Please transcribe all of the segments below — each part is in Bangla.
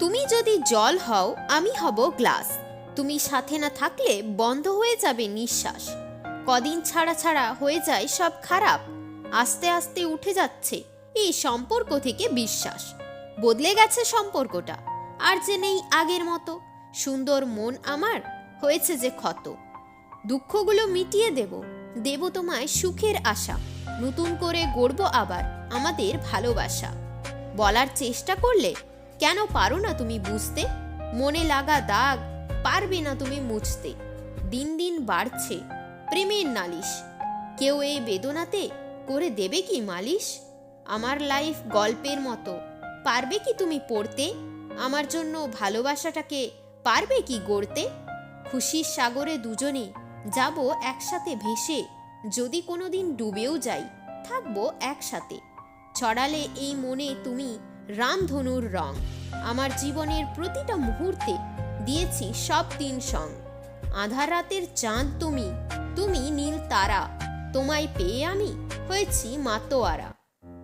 তুমি যদি জল হও, আমি হব গ্লাস। তুমি সাথে না থাকলে বন্ধ হয়ে যাবে নিঃশ্বাস। কদিন ছাড়া ছাড়া হয়ে যায় সব খারাপ। আস্তে আস্তে উঠে যাচ্ছে এই সম্পর্ক থেকে বিশ্বাস। বদলে গেছে সম্পর্কটা। আর যে নেই আগের মতো। সুন্দর মন আমার, হয়েছে যে ক্ষত। দুঃখগুলো মিটিয়ে দেব। দেব তোমায় সুখের আশা। নতুন করে গড়ব আবার আমাদের ভালোবাসা। বলার চেষ্টা করলে কেন পারো না তুমি বুঝতে? মনে লাগা দাগ পারবে না তুমি মুছতে। দিন দিন বাড়ছে, প্রেমের নালিশ। কেউ এই বেদনাতে করে দেবে কি মালিশ? আমার লাইফ গল্পের মতো। পারবে কি তুমি পড়তে? আমার জন্য ভালোবাসাটাকে পারবে কি গড়তে? খুশির সাগরে দুজনে যাব একসাথে ভেসে, যদি কোনোদিন ডুবেও যাই, থাকব একসাথে। ছড়ালে এই মনে তুমি রামধনুর রং। আমার জীবনের প্রতিটা মুহূর্তে দিয়েছি সব তিন সং। আধার রাতের চাঁদ তুমি তুমি নীল তারা, তোমায় পেয়ে আমি হয়েছি মাতোয়ারা।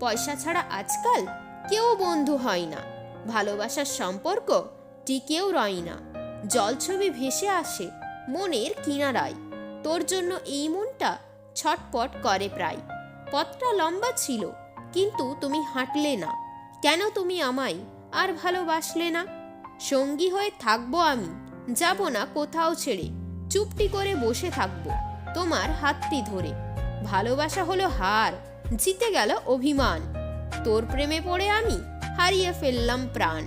পয়সা ছাড়া আজকাল কেউ বন্ধু হয় না, ভালোবাসার সম্পর্ক টিকেও রয় না। জলছবি ভেসে আসে মনের কিনারায়, তোর জন্য এই মনটা ছটপট করে প্রায়। পথটা লম্বা ছিল, কিন্তু তুমি হাঁটলে না। কেন তুমি আমায় আর ভালোবাসলে না? সঙ্গী হয়ে থাকব আমি, যাব না কোথাও ছেড়ে। চুপটি করে বসে থাকব, তোমার হাতটি ধরে। ভালোবাসা হলো হার, জিতে গেল অভিমান। তোর প্রেমে পড়ে আমি, হারিয়ে ফেললাম প্রাণ।